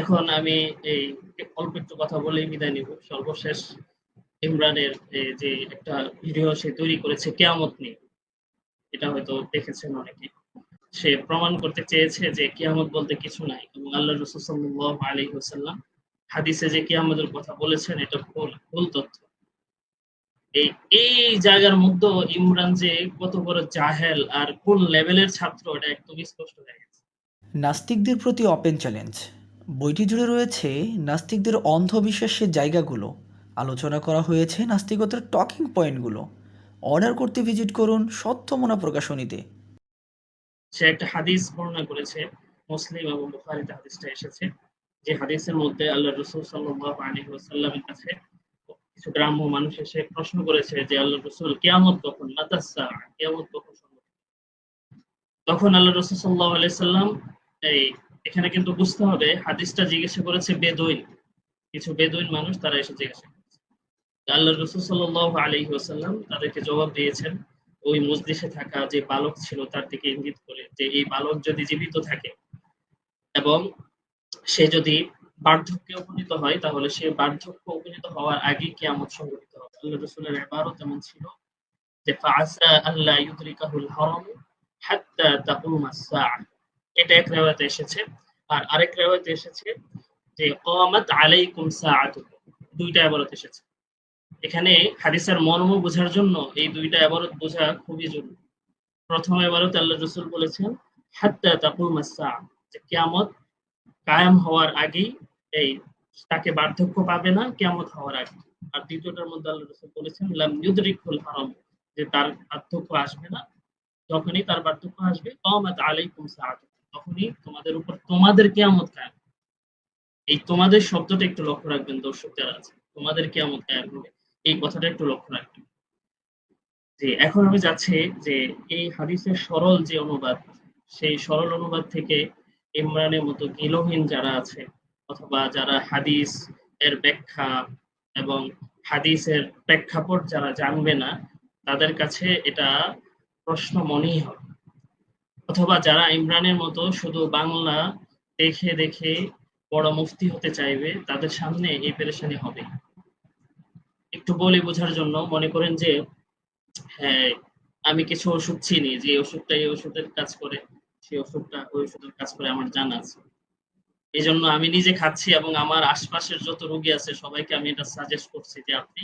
এখন আমি এই অল্প একটু কথা বলেই বিদায় নিব। সর্বশেষ ইমরানের যে একটা ভিডিও সে তৈরি করেছে কেয়ামত নিয়ে, এটা হয়তো দেখেছেন অনেকে। সে প্রমাণ করতে চেয়েছে যে কিয়ামত বলতে কিছু নাই এবং আল্লাহ রসুল সাল্লাহ আলী হোসাল্লাম হাদিসে যে কিয়ামতের কথা বলেছেন, এটা ভুল ভুল তথ্য। এই এই জায়গার মধ্যে ইমরান যে কত বড় জাহেল আর কোন লেভেলের ছাত্র, এটা একদম স্পষ্ট হয়ে গেছে। নাস্তিকদের প্রতি ওপেন চ্যালেঞ্জ বইটি জুড়ে রয়েছে নাস্তিকদের অন্ধবিশ্বাসের জায়গাগুলো। আলোচনা করা হয়েছে নাস্তিকতার টকিং পয়েন্টগুলো অর্ডার করতে ভিজিট করুন সত্যমনা প্রকাশনীতে। সে একটা হাদিস বর্ণনা করেছে, মুসলিম এবং বুখারিতে হাদিসটা এসেছে। যে হাদিসের মধ্যে আল্লাহ রসুল সাল্লাহ আলী ওয়াসাল্লামের কাছে কিছু গ্রাম্য মানুষ এসে প্রশ্ন করেছে যে আল্লাহ রসুল কেয়ামত কখন? মাতাসা কেয়ামত কখন তখন আল্লাহ রসুল সাল্লাহ আলাইসাল্লাম এই এখানে কিন্তু বুঝতে হবে, হাদিসটা জিজ্ঞাসা করেছে বেদইন। কিছু বেদইন মানুষ তারা এসে জিজ্ঞাসা করেছে। আল্লাহ রসুল সাল্লাহ আলী ওসাল্লাম তাদেরকে জবাব দিয়েছেন, ওই মজলিসে থাকা যে বালক ছিল তার দিকে ইঙ্গিত করে যে এই বালক যদি জীবিত থাকে এবং সে যদি বার্ধক্যে উপনীত হয়, তাহলে সে বার্ধক্য উপনীত হওয়ার আগে কেয়ামত সংঘটিত হবে। আল্লাহ রসুলের এবারও তেমন ছিল যে ফাসা আল্লাহ ইউদ্রিকাহুল হরম হাত্তা তাকুমা সাআ এটা এক রেওয়াতে এসেছে। আর আরেক রেওয়াতে এসেছে যে, কামাত আলাইকুম সাআতুকুম দুইটা এবারত এসেছে। এখানে হাদিসের মর্ম বোঝার জন্য এই দুইটা এবারত বোঝা খুবই জরুরি। প্রথম এবারত আল্লাহ রসুল বলেছেন, হাত্তা তাকুমা যে, কিয়ামত কায়েম হওয়ার আগেই এই তাকে বার্ধক্য পাবে না কেমত হওয়ার আগে। আর দ্বিতীয়টার মধ্যে আল্লাহ রসুল বলেছেন, লাম ইউদরিকুল হারাম। যে, তার বার্ধক্য আসবে না। যখনই তার বার্ধক্য আসবে, কমাত আলাইকুম সাআত তখনই তোমাদের উপর তোমাদের কেয়ামত কায়েম এই তোমাদের শব্দটা একটু লক্ষ্য রাখবেন দর্শক যারা আছে, তোমাদের কেয়ামত কায়েম হবে। এই কথাটা একটু লক্ষ্য রাখবেন। যে এখন আমি যাচ্ছি যে এই হাদিসের সরল যে অনুবাদ, সেই সরল অনুবাদ থেকে ইমরানের মতো গিলহীন যারা আছে, অথবা যারা হাদিস এর ব্যাখ্যা এবং হাদিসের প্রেক্ষাপট যারা জানবে না, তাদের কাছে এটা প্রশ্ন মনেই হবে। অথবা যারা ইমরানের মতো শুধু বাংলা দেখে দেখে বড় মুফতি হতে চাইবে, তাদের সামনে এই পেরেশানি হবে। একটু বলে বোঝার জন্য, মনে করেন যে হ্যাঁ আমি কিছু ওষুধ চিনি, যে ওষুধটা এই ওষুধের কাজ করে, সেই ওষুধটা ওই ওষুধের কাজ করে আমার জানা আছে। এই জন্য আমি নিজে খাচ্ছি এবং আমার আশপাশের যত রোগী আছে, সবাইকে আমি এটা সাজেস্ট করছি যে, আপনি,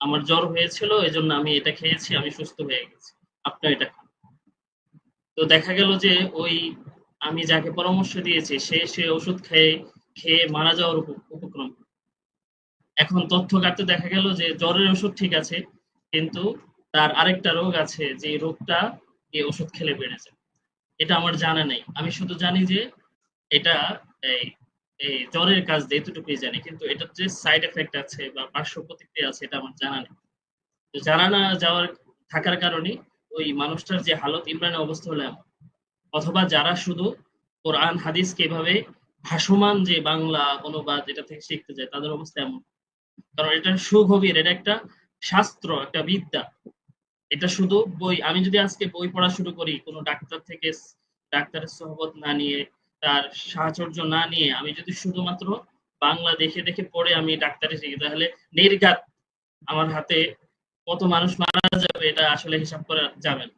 আমার জ্বর হয়েছিল এই জন্য আমি এটা খেয়েছি, আমি সুস্থ হয়ে গেছি। আপনি এটা খান। তো দেখা গেল যে ওই আমি যাকে পরামর্শ দিয়েছি, সে সে ওষুধ খেয়ে খেয়ে মারা যাওয়ার উপক্রম। এখন তথ্য কাটতে দেখা গেল যে জ্বরের ওষুধ ঠিক আছে, কিন্তু তার আরেকটা রোগ আছে যে রোগটা এই ওষুধ খেলে বেড়ে যায়। এটা আমার জানা নেই। আমি শুধু জানি যে এটা এই এই জ্বরের কাজ দিয়ে এতটুকুই জানি, কিন্তু এটার যে সাইড এফেক্ট আছে বা পার্শ্ব প্রতিক্রিয়া আছে এটা আমার জানা নেই। তো জানা না যাওয়ার থাকার কারণে ওই মানুষটার যে হালত ইমরানের অবস্থা হলো অথবা যারা শুধু কোরআন, হাদিসকে এভাবে ভাসমান যে বাংলা, অনুবাদ এটা থেকে শিখতে যায়, তাদের অবস্থা এমন। কারণ এটা সুগভীর, এটা একটা শাস্ত্র, একটা বিদ্যা। এটা শুধু বই, আমি যদি আজকে বই পড়া শুরু করি, কোনো ডাক্তার থেকে ডাক্তারের সহবত না নিয়ে, তার সাহচর্য না নিয়ে, আমি যদি শুধুমাত্র বাংলা দেখে দেখে পড়ে আমি ডাক্তারে শিখি, তাহলে নির্ঘাত আমার হাতে কত মানুষ মারা যাবে এটা আসলে হিসাব করা যাবে না।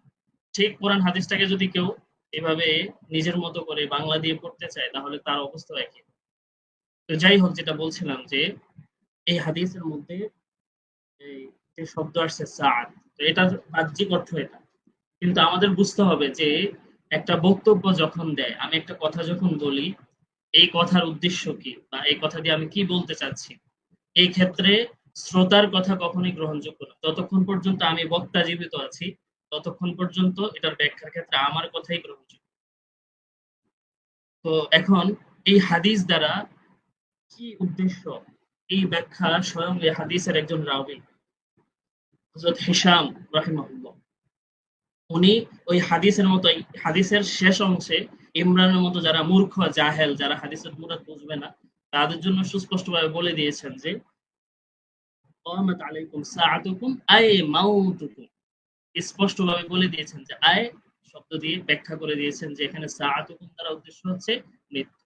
ঠিক কোরআন হাদিসটাকে যদি কেউ এভাবে নিজের মতো করে বাংলা দিয়ে পড়তে চায়, তাহলে তার অবস্থা একই। তো যাই হোক, যেটা বলছিলাম যে এই হাদিসের মধ্যে এই যে শব্দ আসছে, সাদ, তো এটা বাহ্যিক অর্থ এটা। কিন্তু আমাদের বুঝতে হবে যে একটা বক্তব্য যখন দেয়, আমি একটা কথা যখন বলি, এই কথার উদ্দেশ্য কি? বা এই কথা দিয়ে আমি কি বলতে চাচ্ছি? এই ক্ষেত্রে শ্রোতার কথা কখনোই গ্রহণযোগ্য না। যতক্ষণ পর্যন্ত আমি বক্তা জীবিত আছি, ততক্ষণ পর্যন্ত এটার ব্যাখ্যার ক্ষেত্রে আমার কথাই গ্রহণযোগ্য। তো এখন এই হাদিস দ্বারা কি উদ্দেশ্য এই ব্যাখ্যা স্বয়ং এই হাদিসের একজন রাবি হজরত হিসাম রাহিমাহুল্লাহ। উনি ওই হাদিসের মতো হাদিসের শেষ অংশে ইমরানের মতো যারা মূর্খ, জাহেল, যারা হাদিসের মুরাদ বুঝবে না, তাদের জন্য সুস্পষ্টভাবে বলে দিয়েছেন যে আলাইকুম সাআতুকুম আয় মাউতুকুম স্পষ্টভাবে বলে দিয়েছেন যে আয় শব্দ দিয়ে ব্যাখ্যা করে দিয়েছেন যে এখানে সাআতুকুম দ্বারা উদ্দেশ্য হচ্ছে মৃত্যু।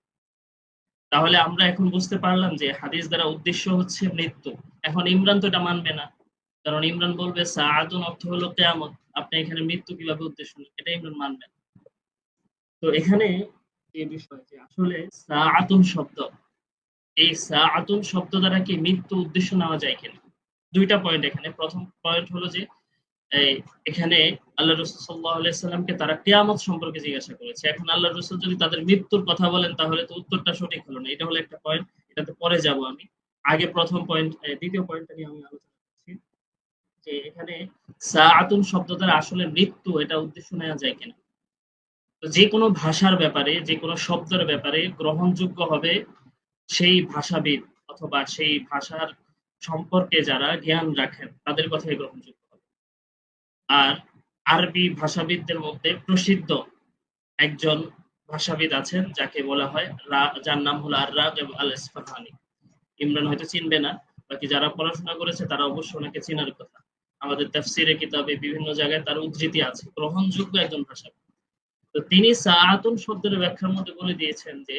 তাহলে আমরা এখন বুঝতে পারলাম যে হাদিস দ্বারা উদ্দেশ্য হচ্ছে মৃত্যু। এখন ইমরান তো এটা মানবে না। কারণ ইমরান বলবে সাআতুন অর্থ হলো কেয়ামত। আপনি এখানে মৃত্যু কীভাবে উদ্দেশ্য এটা ইমরান মানবে না। তো এখানে এই বিষয় যে আসলে সাআতুন শব্দ। এই সাআতুন শব্দ দ্বারা কি মৃত্যু উদ্দেশ্য নেওয়া যায় কিনা? দুইটা পয়েন্ট এখানে। প্রথম পয়েন্ট হলো যে এখানে আল্লাহ রসুল সাল্লাহ আলাইসাল্লামকে তারা কেয়ামত সম্পর্কে জিজ্ঞাসা করেছে। এখন আল্লাহ রসুল যদি তাদের মৃত্যুর কথা বলেন, তাহলে তো উত্তরটা সঠিক হলো না। এটা হলো একটা পয়েন্ট এটাতে পরে যাব আমি। আগে প্রথম পয়েন্ট দ্বিতীয় পয়েন্টটা নিয়ে আমি আলোচনা করছি। যে এখানে সাআতুন শব্দ দ্বারা আসলে মৃত্যু, এটা উদ্দেশ্য নেওয়া যায় কিনা? তো যে কোনো ভাষার ব্যাপারে, যে কোনো শব্দের ব্যাপারে গ্রহণযোগ্য হবে সেই ভাষাবিদ অথবা সেই ভাষার সম্পর্কে যারা জ্ঞান রাখেন, তাদের কথাই গ্রহণযোগ্য হবে। আর আরবি ভাষাবিদদের মধ্যে প্রসিদ্ধ একজন ভাষাবিদ আছেন, যাকে বলা হয় যার নাম হলো আর রাগ আল ইসফাহানি ইমরান হয়তো চিনবে না, বাকি যারা পড়াশোনা করেছে, তারা অবশ্যই ওনাকে চেনার কথা। আমাদের তাফসিরে, কিতাবে, বিভিন্ন জায়গায় তার উদ্ধৃতি আছে। গ্রহণযোগ্য একজন ভাষাবিদ। তো তিনি সাআতুন শব্দের ব্যাখ্যার মধ্যে বলে দিয়েছেন যে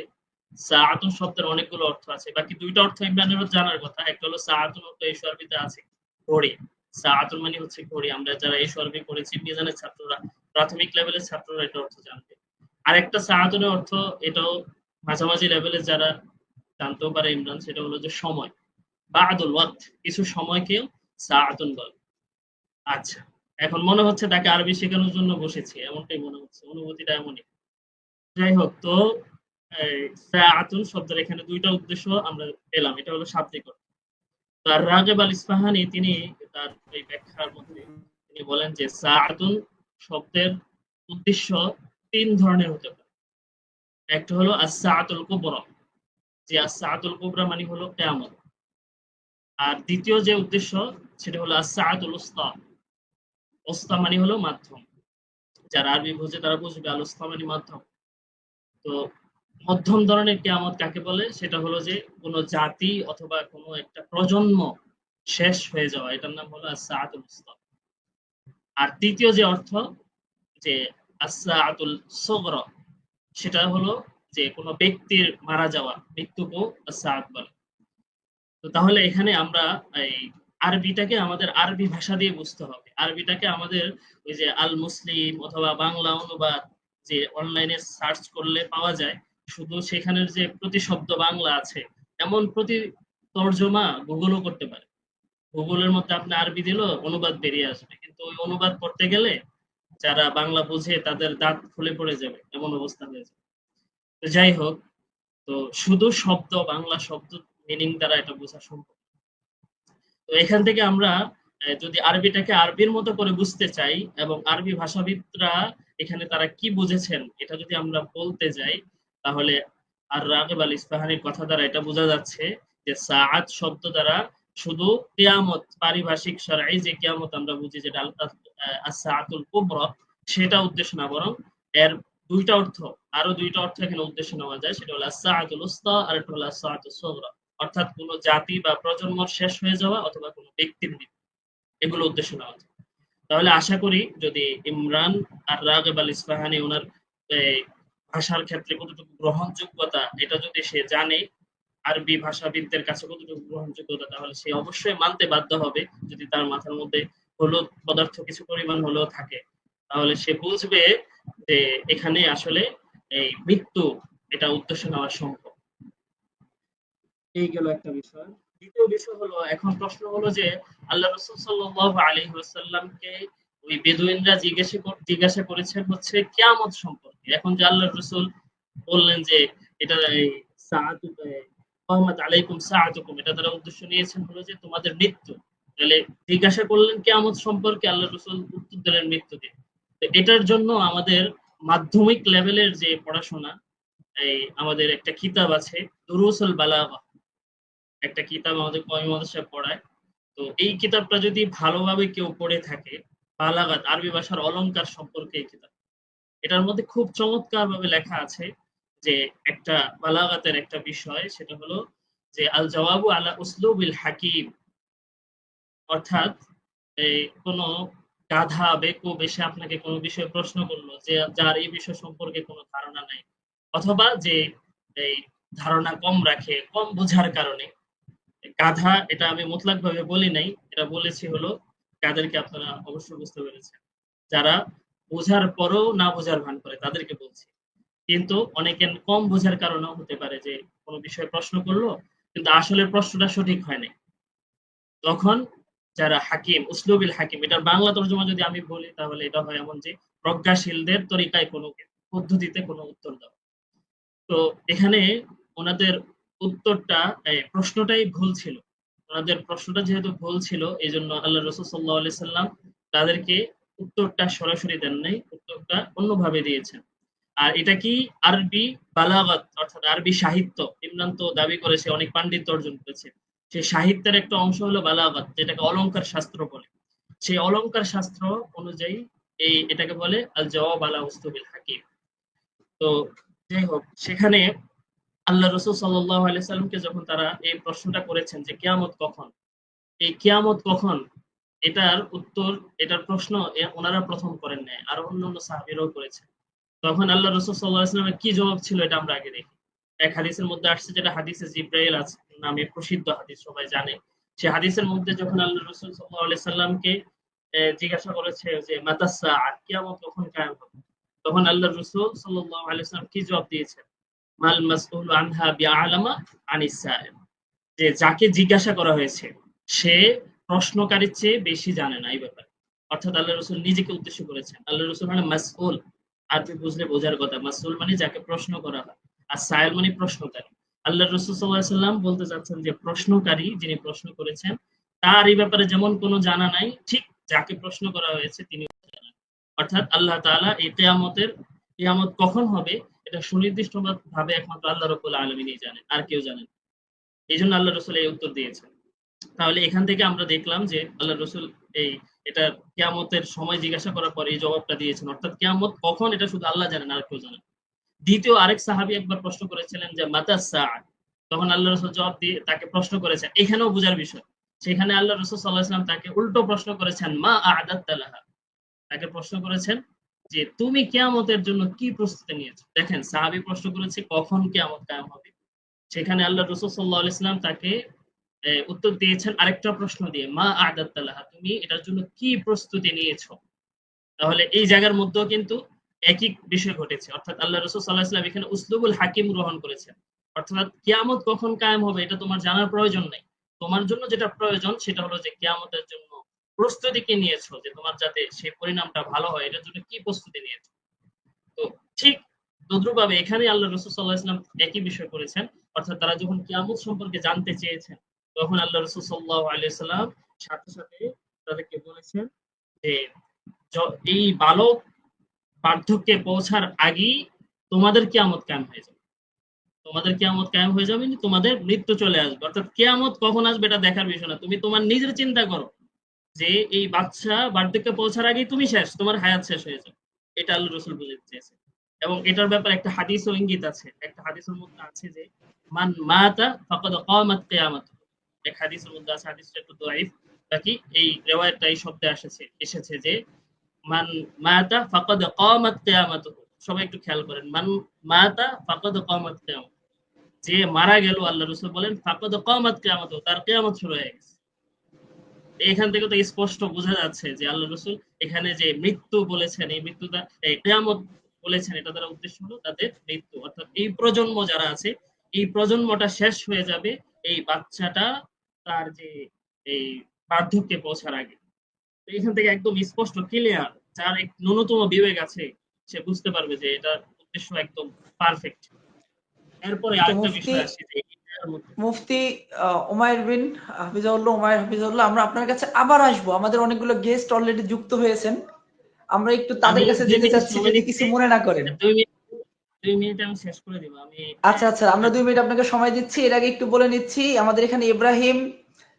সাআতুন শব্দের অনেকগুলো অর্থ আছে। বাকি দুইটা অর্থ ইমরানের জানার কথা। একটা হলো সাআতুন অর্থ এই শর্বিতে আছে ঘড়ি। সাআতুন মানে হচ্ছে ঘড়ি। আমরা যারা এই শর্বি করেছি মিজানের ছাত্ররা, প্রাথমিক লেভেলের ছাত্ররা এটা অর্থ জানবে। আর একটা সাআতুনের অর্থ, এটাও মাঝামাঝি লেভেলের যারা জানতেও পারে ইমরান, সেটা হলো যে সময়। বাদুল ওয়াক্ত, কিছু সময়কেও সাআতুন বলে। আচ্ছা এখন মনে হচ্ছে তাকে আরবি শেখানোর জন্য বসেছি, এমনটাই মনে হচ্ছে। অনুভূতিটা এমনই। যাই হোক, তো আতুন শব্দের এখানে দুইটা উদ্দেশ্য আমরা পেলাম। এটা হলো শাব্দিক তার রাগেব আল ইসফাহানি তিনি তার এই ব্যাখ্যার মধ্যে তিনি বলেন যে সাআতুন শব্দের উদ্দেশ্য তিন ধরনের হতে পারে। একটা হলো আসাআতুল কুবরা। যে আসাআতুল কুবরা মানে হলো কিয়ামত। আর দ্বিতীয় যে উদ্দেশ্য, সেটা হলো আসাআতুল উস্তা। ওস্তা মানে হলো মাধ্যম। যারা আরবি বুঝে তারা বুঝবে, আল উস্তা মানে মাধ্যম। তো মধ্যম ধরনের কেয়ামত কাকে বলে? সেটা হলো যে কোনো জাতি অথবা কোনো একটা প্রজন্ম শেষ হয়ে যাওয়া। এটার নাম হলো উস্তা আর তৃতীয় যে অর্থ, যে আসাআতুল সগর, সেটা হলো যে কোনো ব্যক্তির মারা যাওয়া, মৃত্যুকেও আসাআত বলে। তো তাহলে এখানে আমরা এই আরবিটাকে আমাদের আরবি ভাষা দিয়ে বুঝতে হবে। আরবিটাকে আমাদের ওই যে আল মুসলিম অথবা বাংলা অনুবাদ যে অনলাইনে সার্চ করলে পাওয়া যায় শুধু সেখানের যে প্রতিশব্দ বাংলা আছে, এমন প্রতি তর্জমা গুগলও করতে পারে। গুগলের মধ্যে আপনি আরবি দিল অনুবাদ বেরিয়ে আসবে, কিন্তু ওই অনুবাদ করতে গেলে যারা বাংলা বুঝে তাদের দাঁত খুলে পড়ে যাবে, এমন অবস্থা হয়ে যাবে। তো যাই হোক, তো শুধু শব্দ, বাংলা শব্দ মিনিং দ্বারা এটা বোঝা সম্ভব। তো এখান থেকে আমরা যদি আরবিটাকে আরবির মতো করে বুঝতে চাই এবং আরবি ভাষাবিদরা এখানে তারা কি বুঝেছেন, এটা যদি আমরা বলতে যাই তাহলে আর রাগেব আল ইস্পাহানির কথা দ্বারা এটা বোঝা যাচ্ছে যে সাআত শব্দ দ্বারা শুধু কিয়ামত, পারিভাষিক শরআই যে কিয়ামত আমরা বুঝি যে আস-সাআতুল কুবরা, সেটা উদ্দেশ্য না, বরং এর দুইটা অর্থ, আরও দুইটা অর্থ এখানে উদ্দেশ্য নেওয়া যায়, সেটা হলো আস-সাআতুল উস্তা আর একটা হলো আস-সাআতুস সুগরা। অর্থাৎ কোন জাতি বা প্রজন্ম শেষ হয়ে যাওয়া অথবা কোনো ব্যক্তির মৃত্যু। এগুলো উদ্দেশ্য নেওয়া যায়। তাহলে আশা করি যদি ইমরান আর রাগেব আল ইস্পাহানি ওনার ভাষার ক্ষেত্রে কতটুকু গ্রহণযোগ্যতা, এটা যদি সে জানে, আরবি ভাষাবিদদের কাছে কতটুকু গ্রহণযোগ্যতা, তাহলে সে অবশ্যই মানতে বাধ্য হবে, যদি তার মাথার মধ্যে হলুদ পদার্থ কিছু পরিমাণ হলেও থাকে। তাহলে সে বুঝবে যে এখানে আসলে এই মৃত্যু, এটা উদ্দেশ্য নেওয়া সম্ভব। এই গেল একটা বিষয়। দ্বিতীয় বিষয় হলো, এখন প্রশ্ন হলো যে, আল্লাহ রসুল সাল্লাল্লাহু আলাইহি ওয়াসাল্লামকে ওই বেদুইনরা জিজ্ঞাসা জিজ্ঞাসা করেছেন হচ্ছে কিয়ামত সম্পর্কে। এখন যে আল্লাহ রসুল বললেন যে এটা মোহাম্মদ আলাইকুম সাআতুকুম এটা তারা উদ্দেশ্য নিয়েছেন হলো যে তোমাদের মৃত্যু। তাহলে জিজ্ঞাসা করলেন কিয়ামত সম্পর্কে আল্লাহ রসুল উত্তর দিলেন মৃত্যুকে। তো এটার জন্য আমাদের মাধ্যমিক লেভেলের যে পড়াশোনা, এই আমাদের একটা কিতাব আছে, দুরুসুল বালাগা। একটা কিতাব আমাদের কমি মাদ্রাসায় পড়ায়। তো এই কিতাবটা যদি ভালোভাবে কেউ পড়ে থাকে বালাগাত, আরবি ভাষার অলংকার সম্পর্কে কিতাব। এটার মধ্যে খুব চমৎকার ভাবে লেখা আছে যে একটা বালাগাতের একটা বিষয়, সেটা হলো যে আল জওয়াবু আলা উসলুবিল হাকিম। অর্থাৎ এই কোন গাধা বেকু বেশে আপনাকে কোনো বিষয়ে প্রশ্ন করল যে যার এই বিষয় সম্পর্কে কোনো ধারণা নাই, অথবা যে এই ধারণা কম রাখে, কম বোঝার কারণে। গাধা, এটা আমি মুতলাক ভাবে বলি নাই, এটা বলেছি হলো কাদেরকে আপনারা অবশ্যই বুঝতে পেরেছেন। যারা বোঝার পরেও না বোঝার ভান করে, তাদেরকে বলছি। কিন্তু অনেকে কম বোঝার কারণেও হতে পারে যে কোনো বিষয়ে প্রশ্ন করল, কিন্তু আসলে প্রশ্নটা সঠিক হয় নাই। তখন যারা হাকিম, উসলুবিল হাকিম, এটার বাংলা তর্জমা যদি আমি বলি, তাহলে এটা হয় এমন যে প্রজ্ঞাশীলদের তরিকায় কোনো পদ্ধতিতে কোনো উত্তর দেওয়া তো এখানে ওনাদের উত্তরটা প্রশ্নটাই ভুল ছিল। ওনাদের প্রশ্নটা যেহেতু ভুল ছিল এই জন্য আল্লাহ রসুল সাল্লাহ আলি সাল্লাম তাদেরকে উত্তরটা সরাসরি দেন নাই, উত্তরটা অন্যভাবে দিয়েছেন। আর এটা কি আরবি বালাগত, অর্থাৎ আরবি সাহিত্য? ইমরান তো দাবি করেছে অনেক পাণ্ডিত্য অর্জন করেছে। সেই সাহিত্যের একটা অংশ হলো বালাগত, যেটাকে অলঙ্কার শাস্ত্র বলে। সেই অলংকার শাস্ত্র অনুযায়ী এই এটাকে বলে আল জবাব আলা উস্তুবিল হাকিম। তো যাই হোক, সেখানে আল্লাহ রসুল সাল্লাহ আলাইসাল্লামকে যখন তারা এই প্রশ্নটা করেছেন যে কেয়ামত কখন এই কেয়ামত কখন এটার উত্তর এটার প্রশ্ন ওনারা প্রথম করেন নাই আর অন্য অন্য সাহাবিরাও করেছেন। তখন আল্লাহ রসুল সাল্লাহ আসলামের কি জবাব ছিল এটা আমরা আগে দেখি। এক হাদিসের মধ্যে আসছে যেটা হাদিসে জিব্রাইল আছে নামে প্রসিদ্ধ হাদিস সবাই জানে। সে হাদিসের মধ্যে যখন আল্লাহ রসুল সাল্লাহ আলি সাল্লামকে আহ, জিজ্ঞাসা করেছে যে মাতাসা কিয়ামত কখন কায়াম হবে? তখন আল্লাহ রসুল সাল্লাহ আলি কি জবাব দিয়েছেন? মাল মাসউল আনহা বিআলামা আনিস যে যাকে জিজ্ঞাসা করা হয়েছে, সে প্রশ্নকারীর চেয়ে বেশি জানে না এই ব্যাপারে। অর্থাৎ আল্লাহ রসুল নিজেকে উদ্দেশ্য করেছেন। আল্লাহ রসুল মানে মাসউল। আরবি বুঝলে বোঝার কথা, মাসউল মানে যাকে প্রশ্ন করা হয়, আর সাইল মানে প্রশ্নকারী। আল্লাহ রসুল সাল্লাহ সাল্লাম বলতে চাচ্ছেন যে প্রশ্নকারী যিনি প্রশ্ন করেছেন, তার এই ব্যাপারে যেমন কোনো জানা নাই, ঠিক যাকে প্রশ্ন করা হয়েছে তিনি অর্থাৎ আল্লাহ তাআলা এই কেয়ামতের, কেয়ামত কখন হবে এটা সুনির্দিষ্ট ভাবে একমাত্র আল্লাহ রবুল্লা আলমিনই জানেন, আর কেউ জানেন। এই জন্য আল্লাহ রসুল এই উত্তর দিয়েছেন। তাহলে এখান থেকে আমরা দেখলাম যে আল্লাহ রসুল এই এটা কেয়ামতের সময় জিজ্ঞাসা করার পর এই জবাবটা দিয়েছেন। অর্থাৎ কেয়ামত কখন এটা শুধু আল্লাহ জানেন আর কেউ জানেন দ্বিতীয় আরেক সাহাবি একবার প্রশ্ন করেছিলেন যে, মাতা তখন আল্লাহ রসুল জবাব দিয়ে তাকে প্রশ্ন করেছেন। এখানেও বোঝার বিষয়, সেখানে আল্লাহ রসুল সাল্লাহ ইসলাম তাকে উল্টো প্রশ্ন করেছেন, মা আদাত তাকে প্রশ্ন করেছেন যে তুমি কেয়ামতের জন্য কি প্রস্তুতি নিয়েছো? দেখেন, সাহাবি প্রশ্ন করেছে, কখন কেয়ামত কায়াম হবে? সেখানে আল্লাহ রসুল সাল্লাহ ইসলাম তাকে উত্তর দিয়েছেন আরেকটা প্রশ্ন দিয়ে, মা আদাত্তালাহা, তুমি এটার জন্য কি প্রস্তুতি নিয়েছো? তাহলে এই জায়গার মধ্যেও কিন্তু একই বিষয় ঘটেছে। অর্থাৎ আল্লাহ রসুল সাল্লাহ ইসলাম এখানে উসলুবুল হাকিম গ্রহণ করেছেন। অর্থাৎ কিয়ামত কখন কায়েম হবে, এটা তোমার জানার প্রয়োজন নাই। তোমার জন্য যেটা প্রয়োজন, সেটা হলো যে কিয়ামতের জন্য প্রস্তুতি কি নিয়েছো যে তোমার যাতে সেই পরিণামটা ভালো হয় এটার জন্য কি প্রস্তুতি নিয়েছো? তো ঠিক তদ্রুপভাবে এখানে আল্লাহ রসুল সাল্লাহ ইসলাম একই বিষয় করেছেন অর্থাৎ তারা যখন কিয়ামত সম্পর্কে জানতে চেয়েছেন তখন আল্লাহ রসুল সাল্লাহ সাথে সাথে তাদেরকে বলেছেন যে এই বালক বার্ধক্যে পৌঁছার আগেই তোমাদের কিয়ামত কায়েম হয়ে যাবে। তোমাদের কিয়ামত কায়েম হয়ে যাবে না, তোমাদের মৃত্যু চলে আসবে। অর্থাৎ কেয়ামত কখন আসবে এটা দেখার বিষয় না। তুমি তোমার নিজের চিন্তা করো। যে এই বাচ্চা বার্ধক্যে পৌঁছার আগেই তুমি শেষ, তোমার হায়াত শেষ হয়ে যাবে। এটা আল্লাহ রসুল বুঝাতে চেয়েছে এবং এটার ব্যাপারে একটা হাদিস ও ইঙ্গিত আছে। একটা হাদিসের মধ্যে আছে যে, মান মাতা ফাকাদ কামাত কিয়ামাত। এক হাদিসের মধ্যে আছে, হাদিসটা একটু দাইফ বাকি এই রিওয়ায়াতটা এই শব্দে এসেছে এসেছে যে, মান মাতা ফাকাদ কামাত কিয়ামাতুহু সবাই একটু খেয়াল করেন, মান মাতা ফাকাদ কামাত কিয়ামাত। যে মারা গেল, আল্লাহ রসুল বলেন, ফাকাদ কামাত কিয়ামাতুহু তার কিয়ামত শুরু হয়ে গেছে। এখান থেকে তো স্পষ্ট বোঝা যাচ্ছে যে আল্লাহ রসুল এখানে যে মৃত্যু বলেছেন এই মৃত্যুটা কেয়ামত বলেছেন এটা দ্বারা উদ্দেশ্য হলো তাদের মৃত্যু। অর্থাৎ এই প্রজন্ম যারা আছে এই প্রজন্মটা শেষ হয়ে যাবে এই বাচ্চাটা তার যে এই বার্ধক্যে পৌঁছার আগে। এখান থেকে একদম স্পষ্ট ক্লিয়ার যার এক ন্যূনতম বিবেক আছে সে বুঝতে পারবে যে এটার উদ্দেশ্য একদম পারফেক্ট এরপরে আরেকটা বিষয় আসছে যে মুফতি উমাইর বিন হাফিজাউল্লাহ উমাইর হাফিজাউল্লাহ আমরা আপনার কাছে আবার আসব। আমাদের অনেকগুলো গেস্ট অলরেডি যুক্ত হয়েছেন। আমরা একটু তাদের কাছে যেতে চাচ্ছি যদি কিছু মনে না করেন। আচ্ছা আচ্ছা আমরা দুই মিনিট আপনাকে সময় দিচ্ছি। এর আগে একটু বলে নিচ্ছি আমাদের এখানে ইব্রাহিম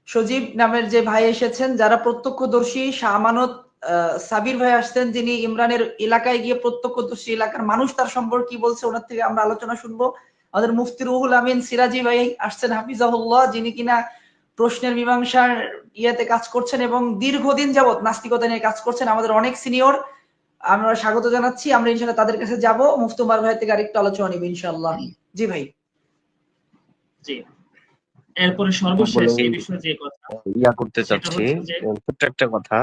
সজীব নামের যে ভাই এসেছেন যারা প্রত্যক্ষদর্শী শাহ আমানত আহ, সাবির ভাই আসছেন যিনি ইমরানের এলাকায় গিয়ে প্রত্যক্ষদর্শী এলাকার মানুষ তার সম্পর্কে কি বলছে ওনার থেকে আমরা আলোচনা শুনব। আমাদের মুফতি রুহুল আমিন সিরাজি ভাই আসছেন হাফিজাহুল্লাহ যিনি কিনা প্রশ্নের মীমাংসার ইয়েতে কাজ করছেন এবং দীর্ঘদিন যাবৎ নাস্তিকতা নিয়ে কাজ করছেন আমাদের অনেক সিনিয়র। আমরা স্বাগত জানাচ্ছি আমরা ইনশাল্লাহ তাদের কাছে যাব। মুফতুমার ভাই থেকে আরেকটু আলোচনা নিব ইনশাল্লাহ জি ভাই। জি। এরপরে সর্বশেষ এই বিষয়ে যে কথা ইয়া করতে চাচ্ছি ছোট্ট একটা কথা।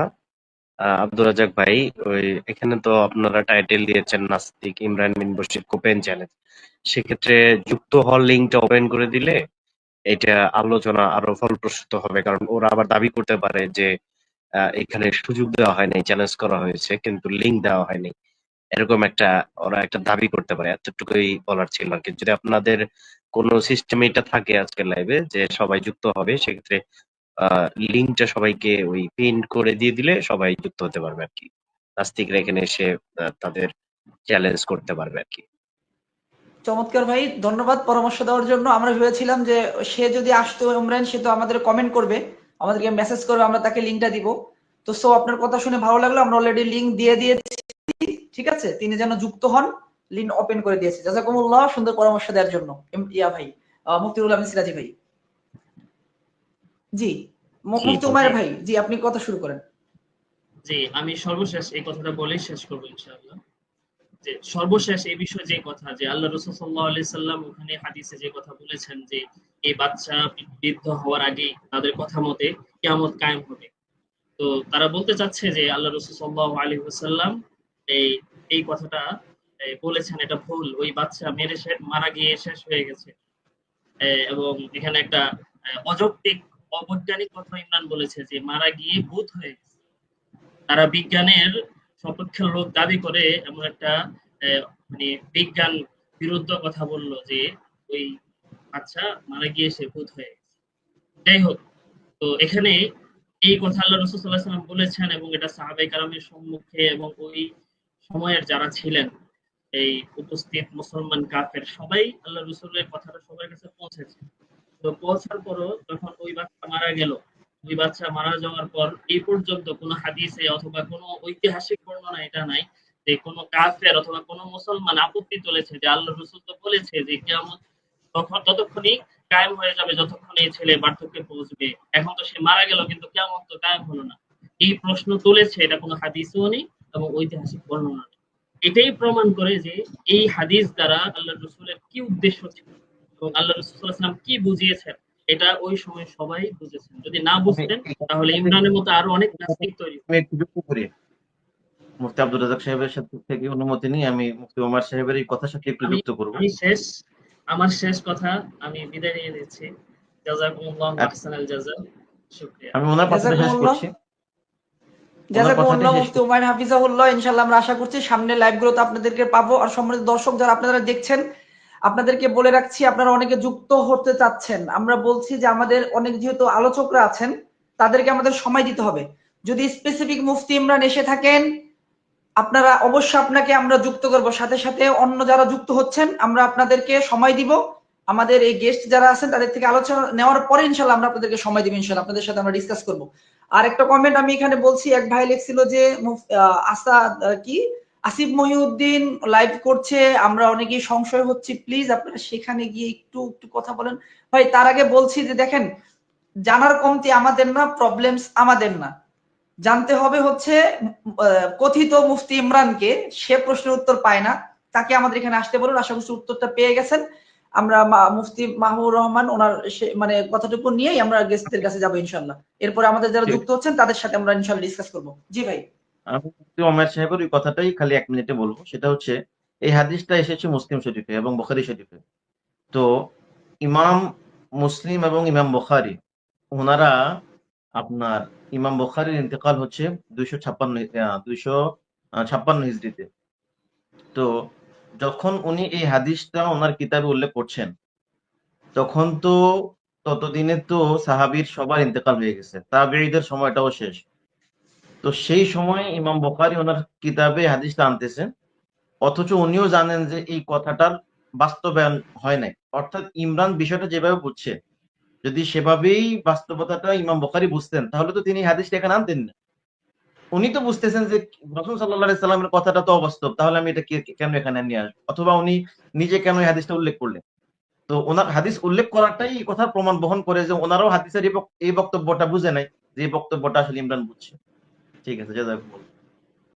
আব্দুর রাজাক ভাই, ওই এখানে তো আপনারা টাইটেল দিয়েছেন নাস্তিক ইমরান বিন বশির কোপেন চ্যালেঞ্জ সেক্ষেত্রে যুক্ত হল লিঙ্কটা ওপেন করে দিলে এটা আলোচনা আরও ফলপ্রসূ হবে, কারণ ওরা আবার দাবি করতে পারে যে এখানে সুযোগ দেওয়া হয়নি চ্যালেঞ্জ করা হয়েছে, কিন্তু লিঙ্ক দেওয়া হয়নি। এরকম একটা ওরা একটা দাবি করতে পারে, এতটুকুই বলার ছিল আর কি। যদি আপনাদের কোন সিস্টেম এটা থাকে আজকের লাইভে যে সবাই যুক্ত হবে, সেক্ষেত্রে লিঙ্কটা সবাইকে ওই পিন করে দিয়ে দিলে সবাই যুক্ত হতে পারবে আর কি। নাস্তিকরা এখানে এসে তাদের চ্যালেঞ্জ করতে পারবে আর কি। চমৎকার ভাই ধন্যবাদ পরামর্শ দেওয়ার জন্য। আমরা ভেবেছিলাম যে সে যদি আসতো ইমরান সে তো আমাদের কমেন্ট করবে আমাদেরকে মেসেজ করবে আমরা তাকে লিঙ্কটা দিব। তো সো আপনার কথা শুনে ভালো লাগল আমরা অলরেডি লিঙ্ক দিয়ে দিয়েছি ঠিক আছে? তিনি যেন যুক্ত হন লিঙ্ক ওপেন করে দিয়েছি। জাজাকুমুল্লাহ সুন্দর পরামর্শ দেওয়ার জন্য। ইয়া ভাই আহ, মুক্তিউল আমিন সিরাজি ভাই। জি মু- জি, ভাই। জি আপনি কথা শুরু করেন। জি আমি সর্বশেষ এই কথাটা বলেই শেষ করব ইনশাআল্লাহ। যে সর্বশেষ এই বিষয়ে যে কথা যে আল্লাহ রসুল সাল্লাহ আলি সাল্লাম ওখানে হাদিসে যে কথা বলেছেন যে এই বাচ্চা বৃদ্ধ হওয়ার আগে তাদের কথা মতে কিয়ামত কায়েম হবে। তো তারা বলতে চাচ্ছে যে আল্লাহ রসুল সাল্লাহ আলী সাল্লাম এই এই কথাটা বলেছেন এটা ভুল। ওই বাচ্চা মেরে মারা গিয়ে শেষ হয়ে গেছে। এবং এখানে একটা অযৌক্তিক অবৈজ্ঞানিক কথা ইমরান বলেছে যে, মারা গিয়ে ভূত হয়ে তারা বিজ্ঞানের সপক্ষের লোক দাবি করে এমন একটা মানে বিজ্ঞান বিরুদ্ধ কথা বলল যে, ওই বাচ্চা মারা গিয়ে সে ভূত হয়ে গেছে। যাই হোক, তো এখানে এই কথা আল্লাহ রসুল সাল্লাম বলেছেন এবং এটা সাহাবাই কালামের সম্মুখে এবং ওই সময়ের যারা ছিলেন, এই উপস্থিত মুসলমান কাফের, সবাই আল্লাহ রসুলের কথাটা সবার কাছে পৌঁছেছে। তো পৌঁছার পরও যখন ওই বাচ্চা মারা গেল, ওই বাচ্চা মারা যাওয়ার পর এই পর্যন্ত কোনো হাদিসে অথবা কোনো ঐতিহাসিক বর্ণনা এটা নাই যে কোনো কাফের অথবা কোনো মুসলমান আপত্তি তুলেছে যে আল্লাহ রসুল তো বলেছে যে কেমন তখন ততক্ষণই কায়েম হয়ে যাবে যতক্ষণ এই ছেলে বার্ধক্যে পৌঁছবে। এখন তো সে মারা গেল কিন্তু কেমন তো কায়েম হলো না। এই প্রশ্ন তুলেছে, এটা কোনো হাদিসও নেই এবং ঐতিহাসিক বর্ণনা এটাই প্রমাণ করে যে এই হাদিস দ্বারা আল্লাহ রসুলের কি উদ্দেশ্য ছিল? এবং আল্লাহ রসুলাম কি বুঝিয়েছেন? এটা ওই সময় সবাই বুঝেছেন। যদি না বুঝতেন তাহলে ইমরানের মতো আরও অনেক নাস্তিক তৈরি মুফতি আব্দুর রাজাক সাহেবের সাথে থেকে অনুমতি নিয়ে আমি মুফতি ওমর সাহেবের এই কথার সাথে একটু যুক্ত করব। আমি শেষ আমার শেষ কথা আমি বিদায় নিয়ে নিচ্ছি। জাযাকুমুল্লাহ আচ্ছা। আহসানাল জাযা শুকরিয়া। আমি ওনার কথাটা শেষ করছি। শেষ মুফতি হাফিজাহুল্লাহ ইনশাআল্লাহ আমরা আশা করছি সামনে লাইভ গুলোতে আপনাদেরকে পাবো। আর সম্মানিত দর্শক যারা আপনারা দেখছেন আপনাদেরকে বলে রাখছি আপনারা অনেকে যুক্ত হতে চাচ্ছেন। আমরা বলছি যে আমাদের অনেক যেহেতু আলোচকরা আছেন তাদেরকে আমাদের সময় দিতে হবে। যদি স্পেসিফিক মুফতি ইমরান এসে থাকেন আপনারা অবশ্যই আপনাকে আমরা যুক্ত করব। সাথে সাথে অন্য যারা যুক্ত হচ্ছেন আমরা আপনাদেরকে সময় দিব। আমাদের এই গেস্ট যারা আছেন তাদের থেকে আলোচনা নেওয়ার পরে ইনশাল্লাহ আমরা আপনাদেরকে সময় দিব ইনশাল্লাহ আপনাদের সাথে আমরা ডিসকাস করব। আর একটা কমেন্ট আমি এখানে বলছি এক ভাই লিখছিল যে আহ, কি? আসিফ মহিউদ্দিন লাইভ করছে আমরা অনেকেই সংশয় হচ্ছি প্লিজ আপনারা সেখানে গিয়ে একটু একটু কথা বলেন। ভাই তার আগে বলছি যে দেখেন জানার কমতি আমাদের না প্রবলেমস আমাদের না। জানতে হবে হচ্ছে কথিত মুফতি ইমরানকে সে প্রশ্নের উত্তর পায় না। তাকে আমাদের এখানে আসতে বলুন আশা করছি উত্তরটা পেয়ে গেছেন। আমরা মুফতি মাহবুর রহমান ওনার সে- মানে কথাটুকু নিয়েই আমরা গেস্টদের কাছে যাব ইনশাল্লাহ এরপরে আমাদের যারা যুক্ত হচ্ছেন তাদের সাথে আমরা ইনশাল্লাহ ডিসকাস করব। জি ভাই। আমি ওমর সাহেবের ওই কথাটাই খালি এক মিনিটে বলব। সেটা হচ্ছে, এই হাদিসটা এসেছে মুসলিম শরীফে এবং বুখারী শরীফে। তো ইমাম মুসলিম এবং ইমাম বুখারী ওনারা আপনার ইমাম বুখারীর ইন্তেকাল হচ্ছে দুইশো ছাপ্পান্ন দুইশো ছাপ্পান্ন হিজড়িতে। তো যখন উনি এই হাদিসটা ওনার কিতাবে উল্লেখ করছেন, তখন তো ততদিনে তো সাহাবীর সবার ইন্তেকাল হয়ে গেছে, তাবেঈদের সময়টাও শেষ। তো সেই সময় ইমাম বুখারী ওনার কিতাবে হাদিসটা আনতেছেন, অথচ উনিও জানেন যে এই কথাটার বাস্তবায়ন হয় নাই। অর্থাৎ ইমরান বিষয়টা যেভাবে বুঝছে, যদি সেভাবেই বাস্তবতাটা ইমাম বুখারী বুঝতেন, তাহলে তো তিনি হাদিসটা এখানে আনতেন না। উনি তো বুঝতেছেন যে রসুল সাল্লাহ সাল্লামের কথাটা তো অবাস্তব, তাহলে আমি এটা কেন এখানে নিয়ে আসব? অথবা উনি নিজে কেন এই হাদিসটা উল্লেখ করলেন? তো ওনার হাদিস উল্লেখ করাটাই কথার প্রমাণ বহন করে যে ওনারাও হাদিসের এই এই বক্তব্যটা বুঝে নাই, যে বক্তব্যটা আসলে ইমরান বুঝছে। ঠিক আছে জাজাকুমুল্লাহ